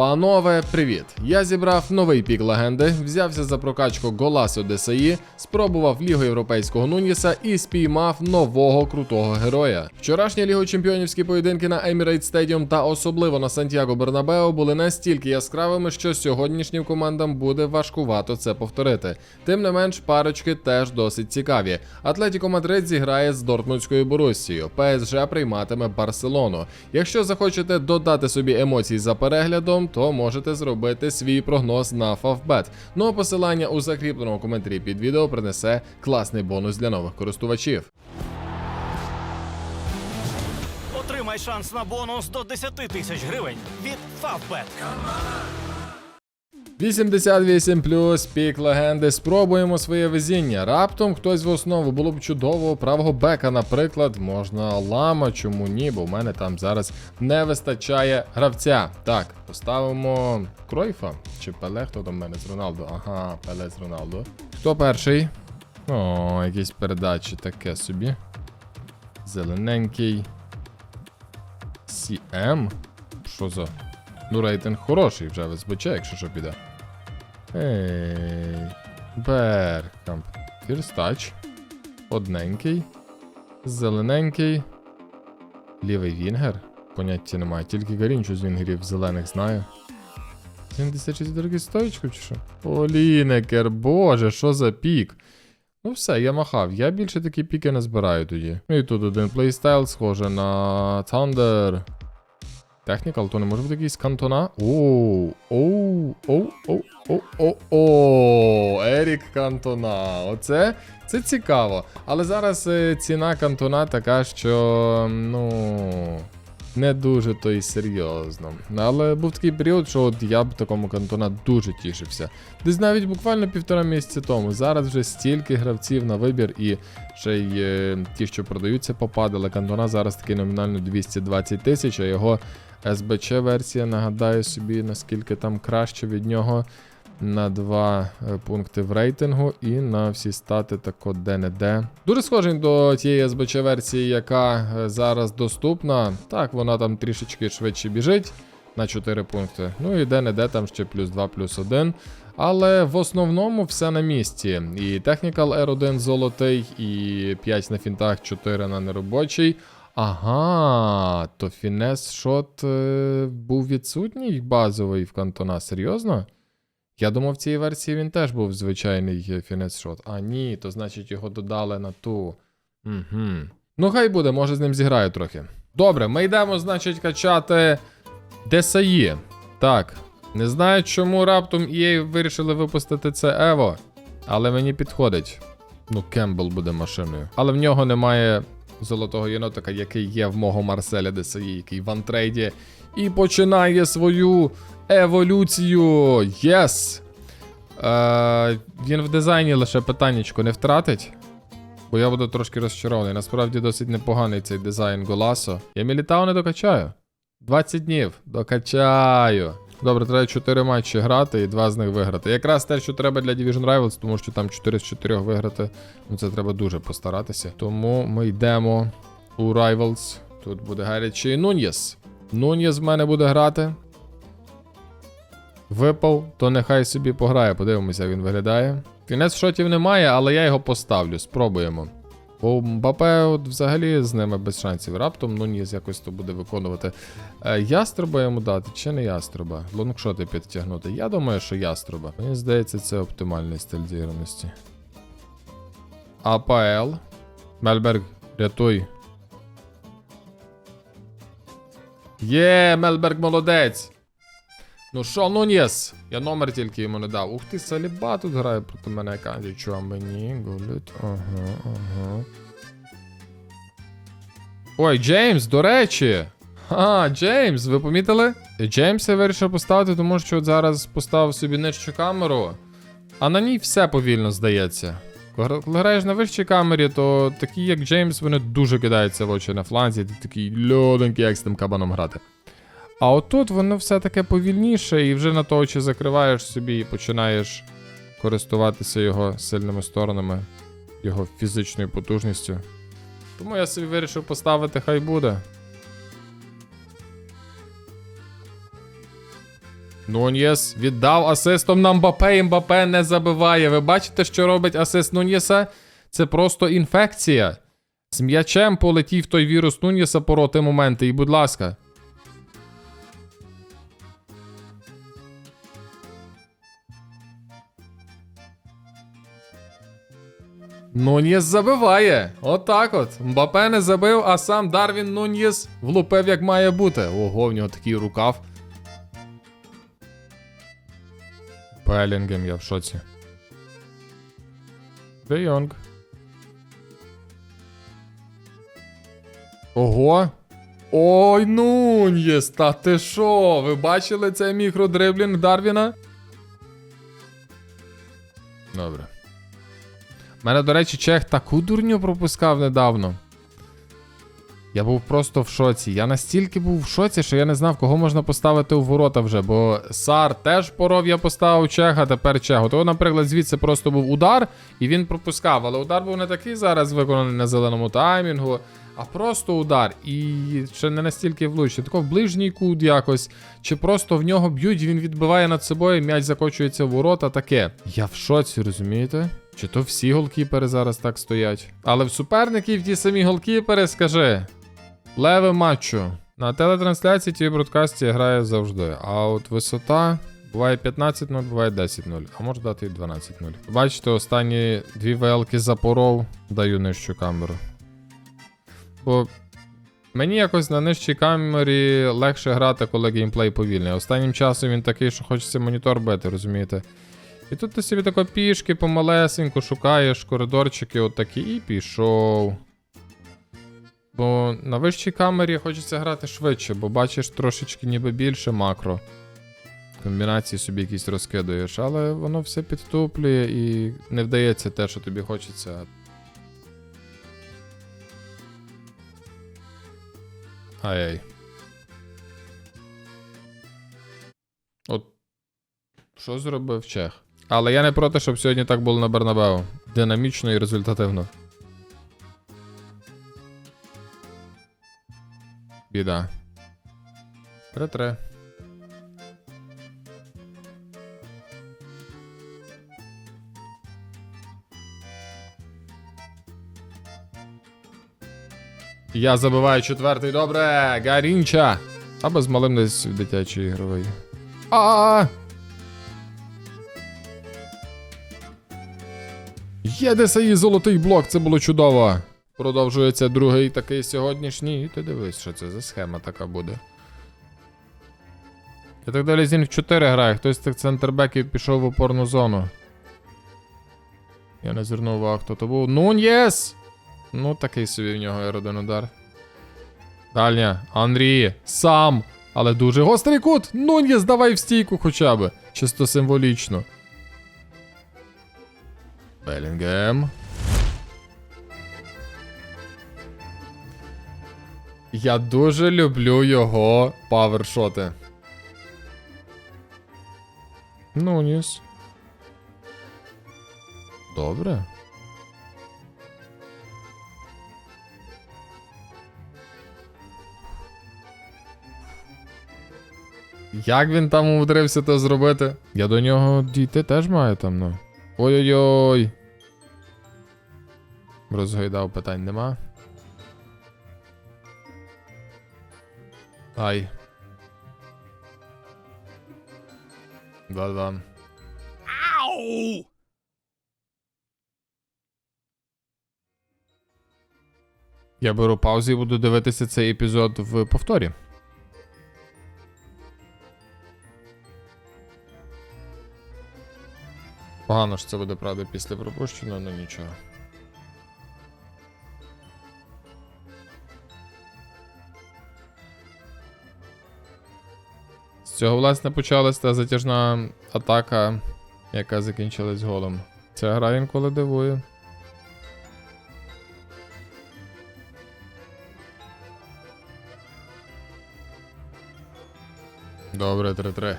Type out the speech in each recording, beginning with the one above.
Панове, привіт! Я зібрав новий пік легенди, взявся за прокачку Голасу ДСІ, спробував Лігу Європейського Нуніса і спіймав нового крутого героя. Вчорашні Лігу Чемпіонівські поєдинки на Emirates Stadium та особливо на Сантьяго Бернабео були настільки яскравими, що сьогоднішнім командам буде важкувато це повторити. Тим не менш, парочки теж досить цікаві. Атлетіко Мадрид зіграє з Дортмундською Боруссією. ПСЖ прийматиме Барселону. Якщо захочете додати собі емоцій за переглядом, то можете зробити свій прогноз на Favbet. Ну а посилання у закріпленому коментарі під відео принесе класний бонус для нових користувачів. Отримай шанс на бонус до 10 тисяч гривень від Favbet. 88 плюс пік легенди. Спробуємо своє везіння. Раптом хтось в основу було б чудово. Правого бека, наприклад, можна лама, чому ні, бо в мене там зараз не вистачає гравця. Так, поставимо Кройфа чи Пеле, хто там в мене з Роналду? Ага, Пеле з Роналду. Хто перший? О, якісь передачі таке собі. Зелененький. CM? Що за? Ну, рейтинг хороший вже в якщо що піде. Ей. Беркамп. Фірстач. Одненький. Зелененький. Лівий Вінгер. Поняття немає. Тільки Гарінчу з Вінгерів зелених знаю. 74 стоїчку чи що? Полінекер, боже, що за пік? Ну все, я махав. Я більше такі піки не збираю тоді. Ну і тут один плейстайл схоже на Thunder. Технікал, то не може бути якийсь кантона. Оу, оу, оу, оу, оу, оу, оу, Ерік Кантона. Оце це цікаво. Але зараз е, ціна кантона така, що ну. Не дуже то й серйозно. Але був такий період, що от я б такому кантона дуже тішився. Десь навіть буквально півтора місяця тому. Зараз вже стільки гравців на вибір, і ще й е, ті, що продаються, попадали. Кантона зараз такий номінально 220 тисяч, а його СБЧ версія, нагадаю собі, наскільки там краще від нього на два е, пункти в рейтингу і на всі стати тако де-не-де. Дуже схожий до тієї СБЧ версії, яка е, зараз доступна. Так, вона там трішечки швидше біжить на 4 пункти. Ну і де-не-де там ще плюс 2, плюс 1. Але в основному все на місці. І Technical R1 золотий, і 5 на фінтах, 4 на неробочий. Ага, то фінес шот е, був відсутній базовий в кантона. Серйозно? Я думав, в цій версії він теж був звичайний фінес шот. А ні, то значить його додали на ту. Угу. Ну, хай буде, може з ним зіграю трохи. Добре, ми йдемо, значить, качати Десаї. Так. Не знаю, чому раптом EA вирішили випустити це Ево, але мені підходить. Ну, Кембл буде машиною. Але в нього немає золотого єнотика, який є в мого Марселя Десаї, який в антрейді. І починає свою еволюцію. Єс! Е, він в дизайні лише питаннячко не втратить. Бо я буду трошки розчарований. Насправді досить непоганий цей дизайн Голасо. Я Мілітау не докачаю. 20 днів. Докачаю. Добре, треба 4 матчі грати і 2 з них виграти. Якраз те, що треба для Division Rivals, тому що там 4 з 4 виграти. Ну це треба дуже постаратися. Тому ми йдемо у Rivals. Тут буде гарячий Нуньєс. Нуньєс в мене буде грати. Випав, то нехай собі пограє. Подивимося, як він виглядає. Кінець шотів немає, але я його поставлю. Спробуємо. Бо Мбапе от взагалі з ними без шансів. Раптом Нуньєс якось то буде виконувати. Е, ястреба йому дати чи не ястреба? Лонгшоти підтягнути. Я думаю, що ястреба. Мені здається, це оптимальний стиль зіграності. АПЛ. Мельберг, рятуй. Є, Мельберг молодець. Ну що, Нуньєс? Я номер тільки йому не дав. Ух ти, Саліба тут грає проти мене. Каже, що мені голють. Ага, ага. Ой, Джеймс, до речі. А, Джеймс, ви помітили? Джеймс я вирішив поставити, тому що от зараз поставив собі нижчу камеру, а на ній все повільно здається. Коли граєш на вищій камері, то такі, як Джеймс, вони дуже кидаються в очі на фланзі, ти такий льоденький, як з тим кабаном грати. А отут воно все таке повільніше, і вже на то очі закриваєш собі і починаєш користуватися його сильними сторонами, його фізичною потужністю. Тому я собі вирішив поставити, хай буде. Нуньєс віддав асистом на Мбапе, і Мбапе не забиває. Ви бачите, що робить асист Нуньєса? Це просто інфекція. З м'ячем полетів той вірус Нуньєса пороти моменти, і будь ласка. Нуньєс забиває. Отак от. Мбапе не забив, а сам Дарвін Нуньєс влупив як має бути. Ого, в нього такий рукав. Белінгем, я в шоці. Де Йонг. Ого. Ой, Нуньєс, та ти що? Ви бачили цей мікродриблінг Дарвіна? Мене, до речі, Чех таку дурню пропускав недавно. Я був просто в шоці. Я настільки був в шоці, що я не знав, кого можна поставити у ворота вже. Бо Сар теж поров я поставив Чеха, тепер Чеху. То, наприклад, звідси просто був удар, і він пропускав. Але удар був не такий зараз виконаний на зеленому таймінгу, а просто удар. І ще не настільки влучний. Тако в ближній кут якось. Чи просто в нього б'ють, він відбиває над собою, м'яч закочується в ворота. Таке. Я в шоці, розумієте? Чи то всі голкіпери зараз так стоять? Але в суперників ті самі голкіпери, скажи. Леве матчу. На телетрансляції ті бродкасті грає завжди. А от висота буває 15-0, буває 10-0, а може дати і 12-0. Бачите, останні дві велки запоров даю нижчу камеру. Бо мені якось на нижчій камері легше грати, коли геймплей повільний. Останнім часом він такий, що хочеться монітор бити, розумієте? І тут ти собі тако пішки помалесенько шукаєш коридорчики отакі і пішов. Бо на вищій камері хочеться грати швидше, бо бачиш трошечки ніби більше макро. Комбінації собі якісь розкидуєш, але воно все підтуплює і не вдається те, що тобі хочеться. Ай-яй. От. Що зробив Чех? Але я не проти, щоб сьогодні так було на Бернабеу. Динамічно і результативно. Біда. Тре-тре. Я забиваю четвертий, добре. Гарінча. Або з малим десь в дитячий ігровий. А! Є ДСІ золотий блок, це було чудово. Продовжується другий такий сьогоднішній. І ти дивись, що це за схема така буде. Я так далі він в 4 грає, хтось з цих центрбеків пішов в опорну зону. Я не звернув увагу, хто то був. Нуньєс! Ну, такий собі в нього R1 удар. Дальня. Андрій. Сам. Але дуже гострий кут. Нуньєс, давай в стійку хоча б. Чисто символічно. Белінгем. Я дуже люблю його павершоти. Нуніс. Добре. Як він там умудрився це зробити? Я до нього дійти теж маю там, ну. Ой-ой-ой. Розгойдав питань нема. Ай. Два-два. Ау! Я беру паузу і буду дивитися цей епізод в повторі. Погано ж це буде, правда, після пропущеного, але нічого. Цього, власне, почалась та затяжна атака, яка закінчилась голом. Ця гра інколи дивує. Добре, 3-3.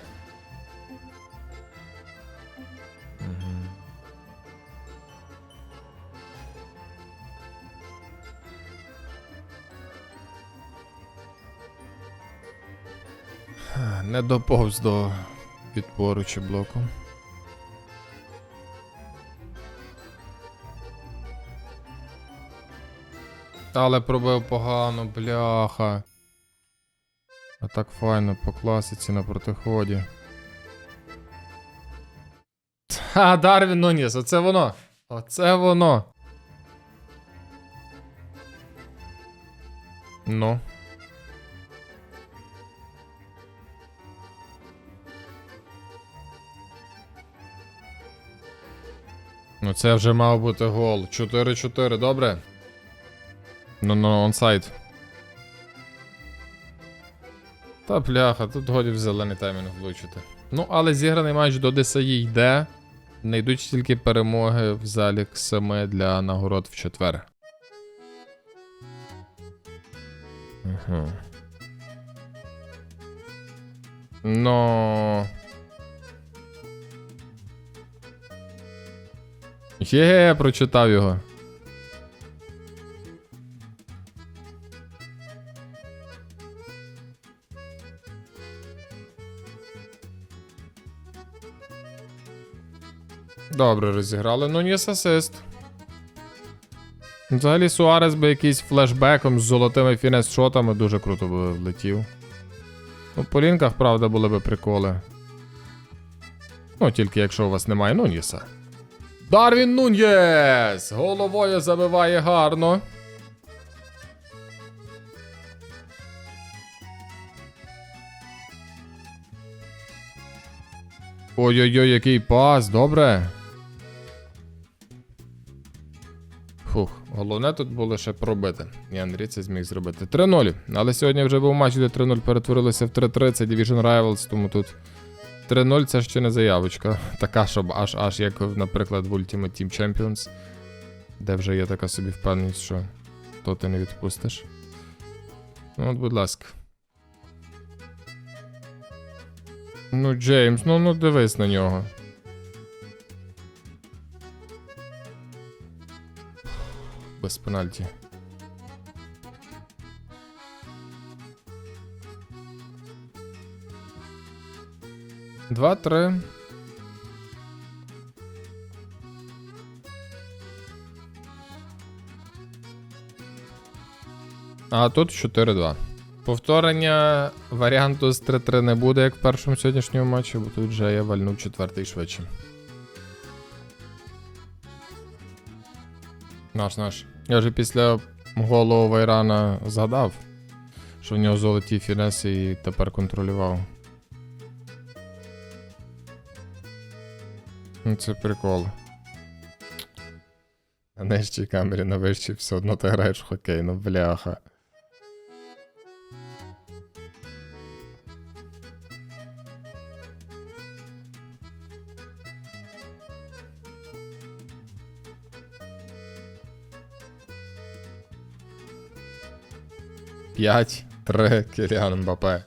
Не доповз до відпору чи блоку. Але пробив погано, бляха. А так файно по класиці на протиході. Та, Дарвін Нуніс, оце воно. Оце воно. Ну. Ну це вже мав бути гол. 4-4, добре? Ну, ну, онсайд. Та бляха, тут годі в зелений таймінг влучити. Ну, але зіграний матч до ДСАї йде. Не йдуть тільки перемоги в залік саме для нагород в четвер. Угу. Ну. Є, прочитав його. Добре розіграли. Ну, ніс асист. Взагалі Суарес би якийсь флешбеком з золотими фінес-шотами дуже круто би влетів. Ну, по лінках, правда, були би приколи. Ну, тільки якщо у вас немає Нуньєса. Дарвін Нуньєс! Головою забиває гарно. Ой-ой-ой, який пас, добре. Фух, головне тут було ще пробити. І Андрій це зміг зробити. 3-0. Але сьогодні вже був матч, де 3-0 перетворилося в 3-3, це Division Rivals, тому тут 3-0 це ще не заявочка. Така, щоб аж аж як, наприклад, в Ultimate Team Champions, де вже є така собі впевненість, що то ти не відпустиш. Ну, от, будь ласка. Ну, Джеймс, ну ну дивись на нього. Без пенальті. Два-три. А тут 4-2. Повторення варіанту з 3-3 не буде, як в першому сьогоднішньому матчі, бо тут вже я вальнув четвертий швидше. Наш наш. Я вже після голу Вайрана згадав, що в нього золоті фінеси і тепер контролював. Ну, це прикол. На нижчій камері на вищій все одно ти граєш в хокей, ну бляха. П'ять, три, Кіліан Мбапе.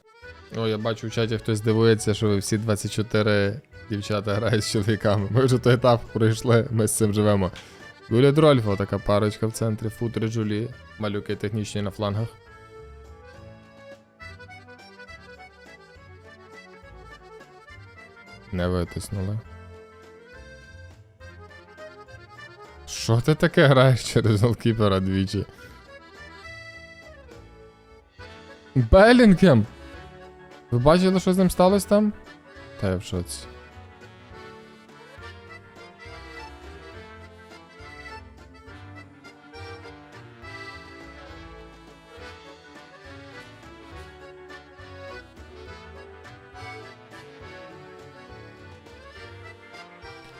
О, я бачу в чаті хтось дивується, що ви всі 24 дівчата грають з чоловіками. Ми вже той етап пройшли, ми з цим живемо. Гуля Дрольфо, така парочка в центрі, футри Джулі, малюки технічні на флангах. Не витиснули. Що ти таке граєш через голкіпера двічі? Белінгем! Ви бачили, що з ним сталося там? Та я в шоці.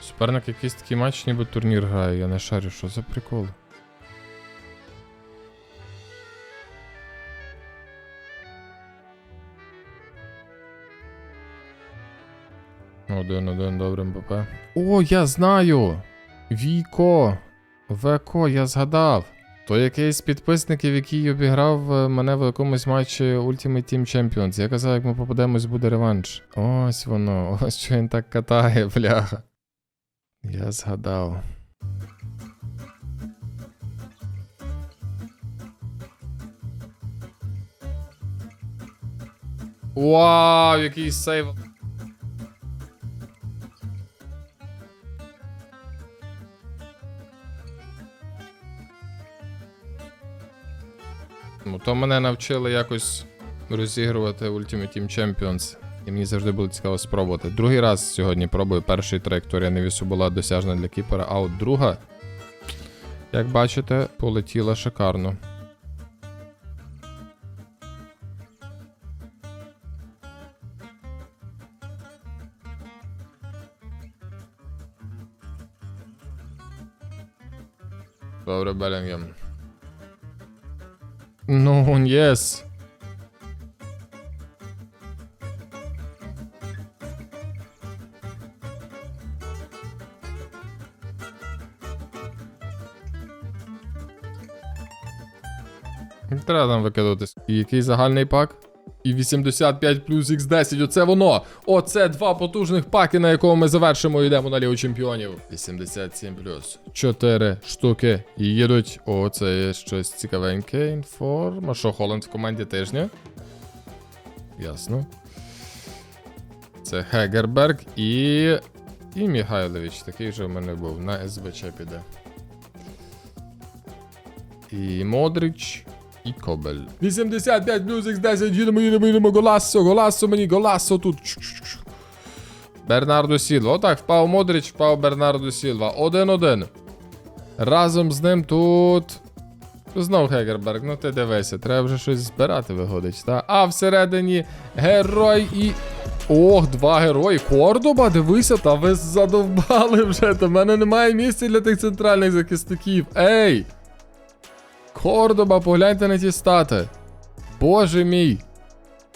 Суперник якийсь такий матч, ніби турнір грає, я не шарю, що за прикол. Один, один, добре, МПП. О, я знаю! Віко! Веко, я згадав. То якийсь з підписників, який обіграв е, мене в якомусь матчі Ultimate Team Champions. Я казав, як ми попадемось, буде реванш. Ось воно, ось що він так катає, бляха. Я згадав. Вау, який сейв. Ну, то мене навчили якось розігрувати в Ultimate Team Champions. І мені завжди було цікаво спробувати. Другий раз сьогодні пробую. Перший траєкторія навісу була досяжна для кіпера, а от друга, як бачите, полетіла шикарно. Добре, Белінгем. Ну, єс. Не Треба там викидатись. І який загальний пак? І 85 плюс X10, оце воно! Оце два потужних паки, на якому ми завершимо і йдемо на Лігу Чемпіонів. 87 плюс. 4 штуки їдуть. О, це є щось цікавеньке. Інформ. А що, Холланд в команді тижня? Ясно. Це Хегерберг і. І Міхайлович. Такий же в мене був. На СБЧ піде. І Модрич. І Кобель. 85 плюс X10, їдемо, їдемо, їдемо, голасо, голасо мені, голасо тут. Бернардо Сілва. Отак, впав Модрич, впав Бернардо Сілва. Один-один. Разом з ним тут. Знов Хегерберг, ну ти дивися, треба вже щось збирати виходить, та? А всередині герой і. Ох, два герої. Кордоба, дивися, та ви задовбали вже. Та в мене немає місця для тих центральних захисників. Ей! Кордоба, погляньте на ті стати. Боже мій.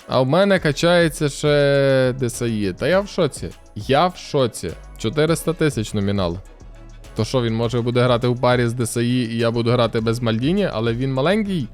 А в мене качається ще ДСАІ. Та я в шоці. Я в шоці. 400 тисяч номінал. То що він може буде грати в парі з ДСАІ, і я буду грати без Мальдіні, але він маленький.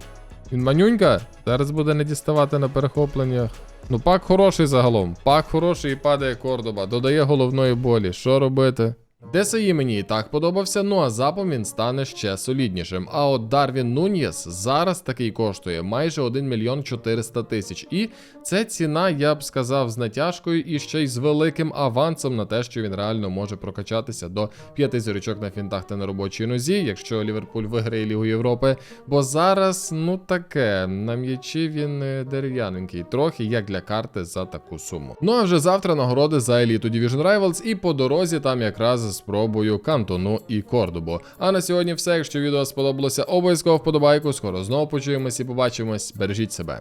Він манюнька. Зараз буде не діставати на перехопленнях. Ну, пак хороший загалом. Пак хороший і падає Кордоба. Додає головної болі. Що робити? ДСІ мені і так подобався, ну а запом він стане ще соліднішим. А от Дарвін Нуньєс зараз такий коштує майже 1 мільйон 400 тисяч. І це ціна, я б сказав, з натяжкою і ще й з великим авансом на те, що він реально може прокачатися до п'яти зірочок на фінтах та на робочій нозі, якщо Ліверпуль виграє Лігу Європи. Бо зараз, ну таке, на м'ячі він е, дерев'яненький, трохи як для карти за таку суму. Ну а вже завтра нагороди за еліту Division Rivals, і по дорозі там якраз спробую Кантону і Кордобу. А на сьогодні все. Якщо відео сподобалося, обов'язково вподобайку. Скоро знову почуємось і побачимось. Бережіть себе.